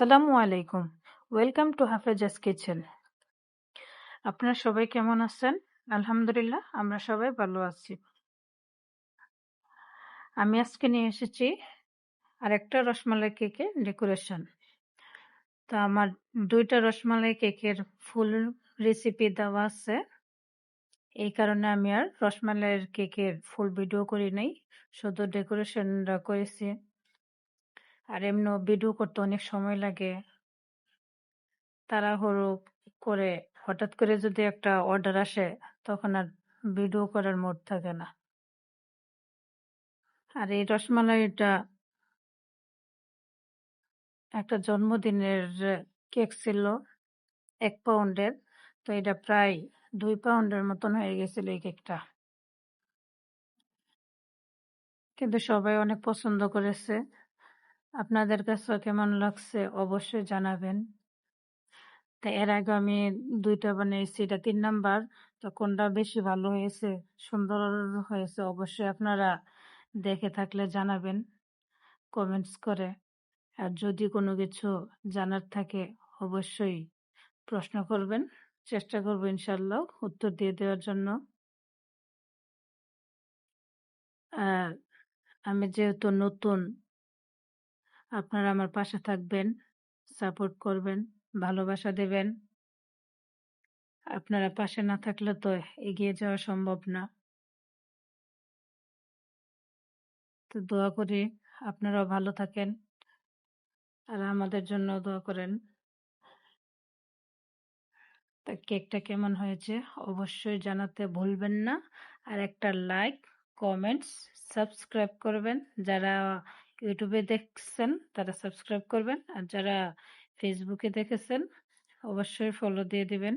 আসসালামু আলাইকুম। Welcome to হাফেজাস kitchen আপনারা সবাই কেমন আছেন? আলহামদুলিল্লাহ, আমরা সবাই ভালো আছি। আমি আজকে নিয়ে এসেছি আরেকটা রসমালাই কেকের ডেকোরেশন তো আমার দুইটা রসমালাই কেকের ফুল রেসিপি দেওয়া আছে। এই কারণে আমি আর রসমালাইয়ের কেকের ফুল ভিডিও করি নাই, শুধু ডেকোরেশনটা করেছি। আর এমনিও ভিডিও করতে অনেক সময় লাগে। তাড়াহুড়ো করে হঠাৎ করে যদি একটা অর্ডার আসে, তখন আর ভিডিও করার মোড থাকে না। আর এই রসমালাইটা একটা জন্মদিনের কেক ছিল, এক পাউন্ডের তো এটা প্রায় দুই পাউন্ডের মতন হয়ে গেছিল এই কেকটা কিন্তু সবাই অনেক পছন্দ করেছে। আপনাদের কাছে কেমন লাগছে অবশ্যই জানাবেন। তা এর আগে আমি দুইটা বানিয়েছি এটা তিন নাম্বার, তো কোনটা বেশি ভালো হয়েছে, সুন্দর হয়েছে অবশ্যই আপনারা দেখে থাকলে জানাবেন কমেন্টস করে। আর যদি কোনো কিছু জানার থাকে অবশ্যই প্রশ্ন করবেন, চেষ্টা করব ইনশাল্লাহ উত্তর দিয়ে দেওয়ার জন্য। আর আমি যেহেতু নতুন আপনারা আমার পাশে থাকবেন, সাপোর্ট করবেন, ভালোবাসা দেবেন। আপনারা পাশে না থাকলে তো এগিয়ে যাওয়া সম্ভব না। তো দোয়া করি আপনারাও ভালো থাকেন আর আমাদের জন্য দোয়া করেন। তা কেকটা কেমন হয়েছে অবশ্যই জানাতে ভুলবেন না। আর একটা লাইক, কমেন্টস, সাবস্ক্রাইব করবেন যারা ইউটিউবে দেখছেন তারা সাবস্ক্রাইব করবেন আর যারা ফেসবুকে দেখেছেন অবশ্যই ফলো দিয়ে দিবেন।